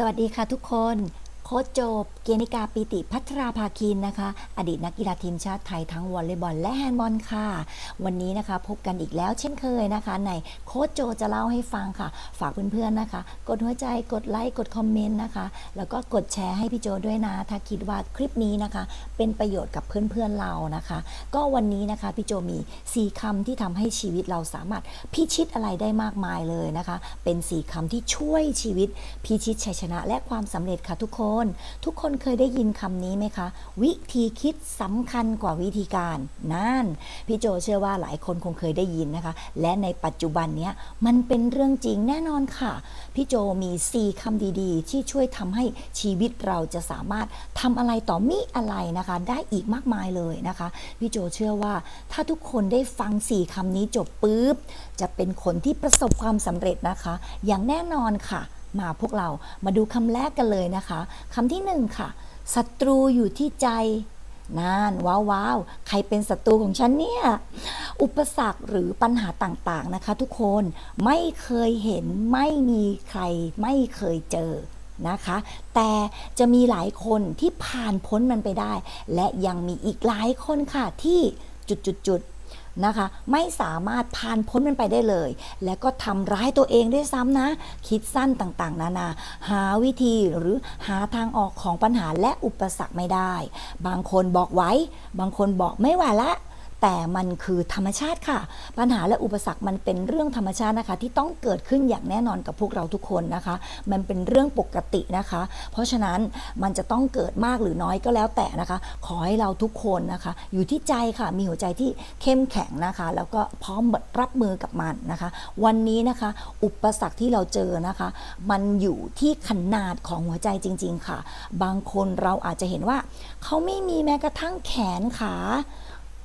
สวัสดีค่ะทุกคน โค้ชโจบ เกียรติกาปีติพัทราภาคินนะคะ อดีตนักกีฬาทีมชาติไทยทั้งวอลเลย์บอลและแฮนด์บอลค่ะ วันนี้นะคะพบกันอีกแล้วเช่นเคยนะคะ ในโค้ชโจจะเล่าให้ฟังค่ะ ฝากเพื่อนๆนะคะ กดหัวใจกดไลค์กดคอมเมนต์นะคะ แล้วก็กดแชร์ให้พี่โจด้วยนะ ถ้าคิดว่าคลิปนี้นะคะ เป็นประโยชน์กับเพื่อนๆเรานะคะ ก็วันนี้นะคะพี่โจมี4คำที่ทำให้ชีวิตเราสามารถพิชิตอะไรได้มากมายเลยนะคะ เป็น4คำที่ช่วยชีวิตพิชิตชัยชนะ และความสำเร็จค่ะทุกคนทุกคนเคยได้ยินคำนี้ไหมคะ วิธีคิดสำคัญกว่าวิธีการนั่นพี่โจเชื่อว่าหลายคนคงเคยได้ยินนะคะ และในปัจจุบันเนี้ยมันเป็นเรื่องจริงแน่นอนค่ะ พี่โจมี 4คำดีๆ ที่ช่วยทำให้ชีวิตเราจะสามารถทำอะไรต่อมิอะไรนะคะ ได้อีกมากมายเลยนะคะ พี่โจเชื่อว่าถ้าทุกคนได้ฟัง 4คำนี้จบปุ๊บจะเป็นคนที่ประสบความสำเร็จนะคะ อย่างแน่นอนค่ะ มาพวกเรามาดูคำแรกกันเลยนะคะคำที่หนึ่งค่ะศัตรูอยู่ที่ใจนานว้าวว้าวใครเป็นศัตรูของฉันเนี่ย อุปสรรคหรือปัญหาต่างๆนะคะ ทุกคนไม่เคยเห็นไม่มีใครไม่เคยเจอนะคะ แต่จะมีหลายคนที่ผ่านพ้นมันไปได้ และยังมีอีกหลายคนค่ะที่จุดๆๆ นะคะ ไม่สามารถผ่านพ้นมันไปได้เลย และก็ทำร้ายตัวเองด้วยซ้ำนะ คิดสั้นต่างๆ นานา หาวิธีหรือหาทางออกของปัญหาและอุปสรรคไม่ได้ บางคนบอกไว้ บางคนบอกไม่ไหวละ แต่มันคือธรรมชาติค่ะ ปัญหาและอุปสรรคมันเป็นเรื่องธรรมชาตินะคะ ที่ต้องเกิดขึ้นอย่างแน่นอนกับพวกเราทุกคนนะคะ มันเป็นเรื่องปกตินะคะ เพราะฉะนั้นมันจะต้องเกิดมากหรือน้อยก็แล้วแต่นะคะ ขอให้เราทุกคนนะคะ อยู่ที่ใจค่ะมีหัวใจที่เข้มแข็งนะคะ แล้วก็พร้อมรับมือกับมันนะคะ วันนี้นะคะ อุปสรรคที่เราเจอนะคะ มันอยู่ที่ขนาดของหัวใจจริง ๆ ค่ะ บางคนเราอาจจะเห็นว่า เขาไม่มีแม้กระทั่งแขนขา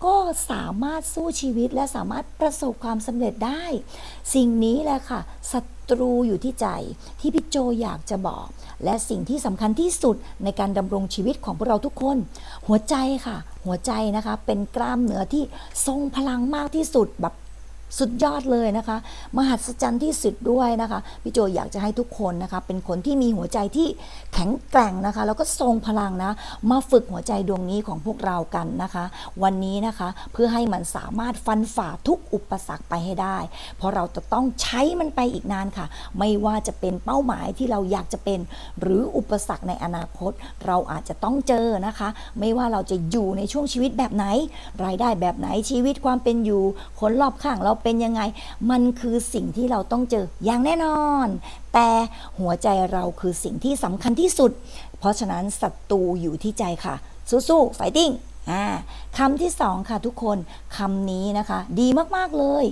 ก็สามารถสู้ชีวิตและสามารถประสบความสำเร็จได้ สิ่งนี้แหละค่ะศัตรูอยู่ที่ใจที่พี่โจอยากจะบอก และสิ่งที่สำคัญที่สุดในการดำรงชีวิตของพวกเราทุกคน หัวใจค่ะ หัวใจนะคะเป็นกล้ามเนื้อที่ทรงพลังมากที่สุดแบบ สุดยอดเลยนะคะ มหัศจรรย์ที่สุดด้วยนะคะพี่โจอยากจะให้ทุกคนนะคะ เป็นคนที่มีหัวใจที่แข็งแกร่งนะคะ แล้วก็ทรงพลังนะ มาฝึกหัวใจดวงนี้ของพวกเรากันนะคะ วันนี้นะคะเพื่อให้มันสามารถฟันฝ่าทุกอุปสรรคไปให้ได้ เพราะเราจะต้องใช้มันไปอีกนานค่ะ ไม่ว่าจะเป็นเป้าหมายที่เราอยากจะเป็น หรืออุปสรรคในอนาคต เราอาจจะต้องเจอนะคะ ไม่ว่าเราจะอยู่ในช่วงชีวิตแบบไหน รายได้แบบไหนชีวิตความเป็นอยู่คนรอบข้างเราเป็นยังไง มันคือสิ่งที่เราต้องเจออย่างแน่นอน แต่หัวใจเราคือสิ่งที่สำคัญที่สุด เพราะฉะนั้นศัตรูอยู่ที่ใจค่ะ สู้ๆไฟติ้งอ่าคำที่สองค่ะทุกคนคำนี้นะคะ ดีมากๆเลย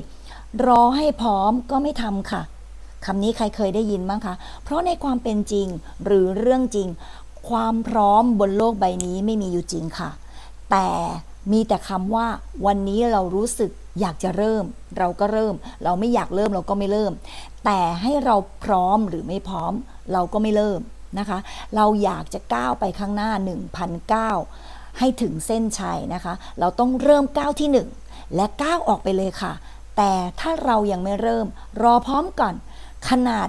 รอให้พร้อมก็ไม่ทำค่ะคำนี้ใครเคยได้ยินบ้างคะ เพราะในความเป็นจริงหรือเรื่องจริง ความพร้อมบนโลกใบนี้ไม่มีอยู่จริงค่ะ แต่ มีแต่คำว่าวันนี้เรารู้สึกอยากจะเริ่ม เราก็เริ่ม เราไม่อยากเริ่มเราก็ไม่เริ่ม แต่ให้เราพร้อมหรือไม่พร้อม เราก็ไม่เริ่มนะคะ เราอยากจะก้าวไปข้างหน้า 1,009ให้ถึงเส้นชัยนะคะ เราต้องเริ่มก้าวที่ 1 และก้าวออกไปเลยค่ะ แต่ถ้าเรายังไม่เริ่ม รอพร้อมก่อน ขนาด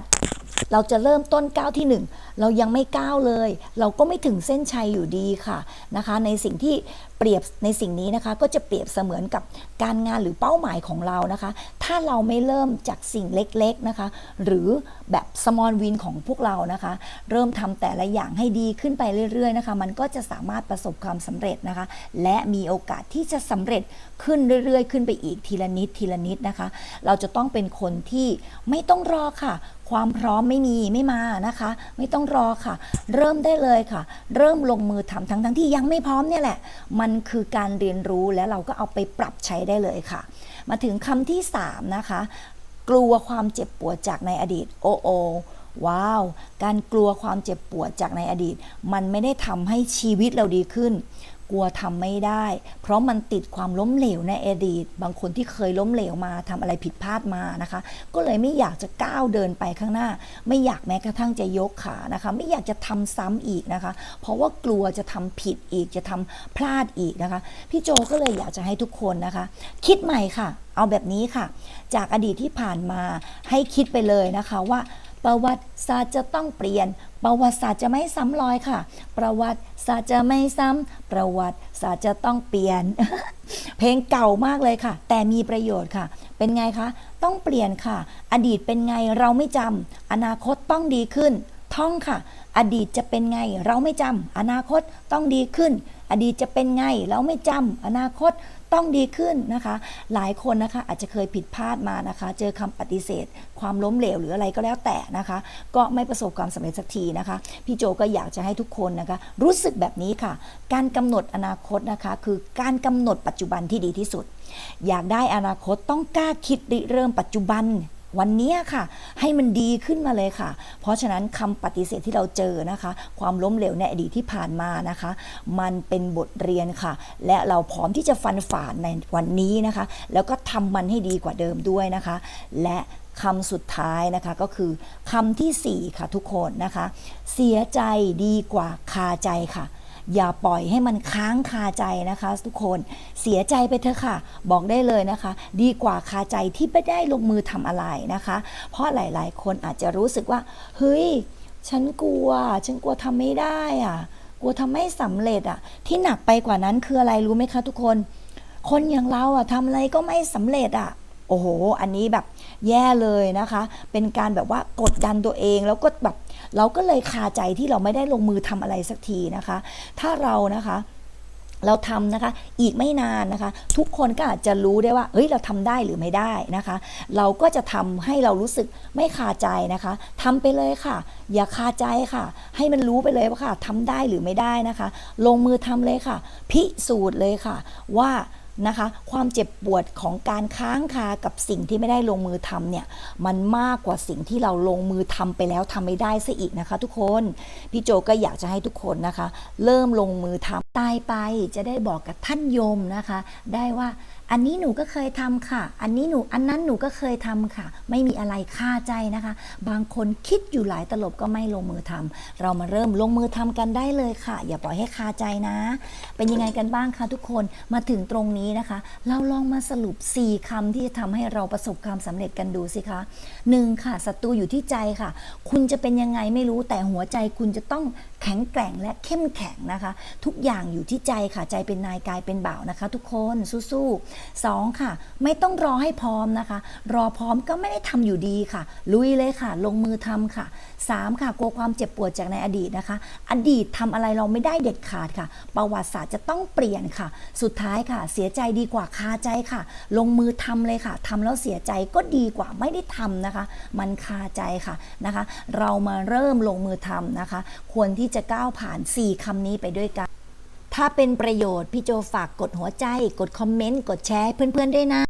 เราจะเริ่มต้นก้าวที่ 1 เรายังไม่ก้าวเลย เราก็ไม่ถึงเส้นชัยอยู่ดีค่ะนะคะ ในสิ่งที่เปรียบในสิ่งนี้นะคะก็จะเปรียบเสมือนกับการงานหรือเป้าหมายของเรานะคะ ถ้าเราไม่เริ่มจากสิ่งเล็กๆนะคะ หรือแบบ small win ของพวกเรานะคะ เริ่มทำแต่ละอย่างให้ดีขึ้นไปเรื่อยๆนะคะ มันก็จะสามารถประสบความสำเร็จนะคะ และมีโอกาสที่จะสำเร็จขึ้นเรื่อยๆ ขึ้นไปอีกทีละนิดทีละนิดนะคะ เราจะต้องเป็นคนที่ไม่ต้องรอค่ะ ความพร้อมไม่มีไม่มานะคะ ไม่ต้องรอค่ะ เริ่มได้เลยค่ะ เริ่มลงมือทำทั้งทั้งที่ยังไม่พร้อมเนี่ยแหละ มันคือการเรียนรู้และเราก็เอาไปปรับใช้ได้เลยค่ะ มาถึงคำที่ 3 นะคะ กลัวความเจ็บปวดจากในอดีตโอโอว้าว การกลัวความเจ็บปวดจากในอดีต มันไม่ได้ทำให้ชีวิตเราดีขึ้น กลัวทำไม่ได้ เพราะมันติดความล้มเหลวในอดีต บางคนที่เคยล้มเหลวมาทำอะไรผิดพลาดมานะคะ ก็เลยไม่อยากจะก้าวเดินไปข้างหน้า ไม่อยากแม้กระทั่งจะยกขานะคะ ไม่อยากจะทำซ้ำอีกนะคะ เพราะว่ากลัวจะทำผิดอีกจะทำพลาดอีกนะคะ พี่โจก็เลยอยากจะให้ทุกคนนะคะ คิดใหม่ค่ะ เอาแบบนี้ค่ะ จากอดีตที่ผ่านมาให้คิดไปเลยนะคะว่าประวัติศาสตร์จะต้องเปลี่ยน ประวัติศาสตร์จะไม่ซ้ำรอยค่ะ ประวัติ ศาสตร์จะไม่ซ้ำประวัติศาสตร์จะต้องเปลี่ยน เพลงเก่ามากเลยค่ะ แต่มีประโยชน์ค่ะ เป็นไงคะ ต้องเปลี่ยนค่ะ อดีตเป็นไงเราไม่จำอนาคตต้องดีขึ้น ท่องค่ะ อดีตจะเป็นไงเราไม่จำอนาคตต้องดีขึ้น อดีตจะเป็นไงเราไม่จำอนาคตต้องดีขึ้นนะคะ หลายคนนะคะอาจจะเคยผิดพลาดมานะคะ เจอคำปฏิเสธ ความล้มเหลวหรืออะไรก็แล้วแต่นะคะ ก็ไม่ประสบความสำเร็จสักทีนะคะ พี่โจก็อยากจะให้ทุกคนนะคะ รู้สึกแบบนี้ค่ะ การกำหนดอนาคตนะคะ คือการกำหนดปัจจุบันที่ดีที่สุด อยากได้อนาคตต้องกล้าคิดริเริ่มปัจจุบัน วันนี้ค่ะ ให้มันดีขึ้นมาเลยค่ะ เพราะฉะนั้นคำปฏิเสธที่เราเจอนะคะ ความล้มเหลวในอดีตที่ผ่านมานะคะ มันเป็นบทเรียนค่ะ และเราพร้อมที่จะฟันฝ่าในวันนี้นะคะ แล้วก็ทำมันให้ดีกว่าเดิมด้วยนะคะ และคำสุดท้ายนะคะก็คือคำที่สี่ค่ะทุกคนนะคะ เสียใจดีกว่าคาใจค่ะ อย่าปล่อยให้มันค้างคาใจนะคะ ทุกคนเสียใจไปเถอะค่ะ บอกได้เลยนะคะ ดีกว่าคาใจที่ไม่ได้ลงมือทำอะไรนะคะ เพราะหลายๆ คนอาจจะรู้สึกว่า เฮ้ย ฉันกลัว ฉันกลัวทำไม่ได้อะกลัวทำไม่สำเร็จอะ ที่หนักไปกว่านั้นคืออะไรรู้ไหมคะ ทุกคน คนอย่างเราอะทำอะไรก็ไม่สำเร็จอะ โอ้โห อันนี้แบบแย่เลยนะคะ เป็นการแบบว่ากดดันตัวเองแล้วก็แบบเราก็เลยคาใจที่เราไม่ได้ลงมือทำอะไรสักทีนะคะ ถ้าเรานะคะเราทำนะคะอีกไม่นานนะคะ ทุกคนก็อาจจะรู้ได้ว่าเฮ้ยเราทำได้หรือไม่ได้นะคะ เราก็จะทำให้เรารู้สึกไม่คาใจนะคะทำไปเลยค่ะ อย่าคาใจค่ะ ให้มันรู้ไปเลยว่าค่ะทำได้หรือไม่ได้นะคะ ลงมือทำเลยค่ะ พิสูจน์เลยค่ะว่า นะคะ ความเจ็บปวดของการค้างคากับสิ่งที่ไม่ได้ลงมือทำเนี่ย มันมากกว่าสิ่งที่เราลงมือทำไปแล้วทำไม่ได้ซะอีกนะคะ ทุกคน พี่โจก็อยากจะให้ทุกคนนะคะ เริ่มลงมือทำตายไปจะได้บอกกับท่านโยมนะคะ ได้ว่า อันนี้หนูก็เคยทำค่ะ อันนี้หนู อันนั้นหนูก็เคยทำค่ะ ไม่มีอะไรคาใจนะคะ บางคนคิดอยู่หลายตลบก็ไม่ลงมือทำเรามาเริ่มลงมือทำกันได้เลยค่ะ อย่าปล่อยให้คาใจนะ เป็นยังไงกันบ้างคะทุกคน มาถึงตรงนี้นะคะ เราลองมาสรุป 4คำที่จะทำให้เราประสบความสำเร็จกันดูสิคะหนึ่งค่ะ ศัตรูอยู่ที่ใจค่ะ คุณจะเป็นยังไงไม่รู้ แต่หัวใจคุณจะต้องแข็งแกร่งและเข้มแข็งนะคะ ทุกอย่างอยู่ที่ใจค่ะ ใจเป็นนายกายเป็นบ่าวนะคะ ทุกคนสู้ๆสองค่ะ ไม่ต้องรอให้พร้อมนะคะ รอพร้อมก็ไม่ได้ทำอยู่ดีค่ะ ลุยเลยค่ะ ลงมือทำค่ะสามค่ะกลัวความเจ็บปวดจากในอดีตนะคะ อดีตทำอะไรเราไม่ได้เด็ดขาดค่ะ ประวัติศาสตร์จะต้องเปลี่ยนค่ะ สุดท้ายค่ะ เสียใจดีกว่าคาใจค่ะ ลงมือทำเลยค่ะทำแล้วเสียใจก็ดีกว่าไม่ได้ทำนะคะ มันคาใจค่ะนะคะ เรามาเริ่มลงมือทำนะคะ ควรที่จะก้าวผ่าน 4คำนี้ไปด้วยกัน ถ้าเป็นประโยชน์ พี่โจฝากกดหัวใจ กดคอมเมนต์ กดแชร์เพื่อนๆด้วยนะ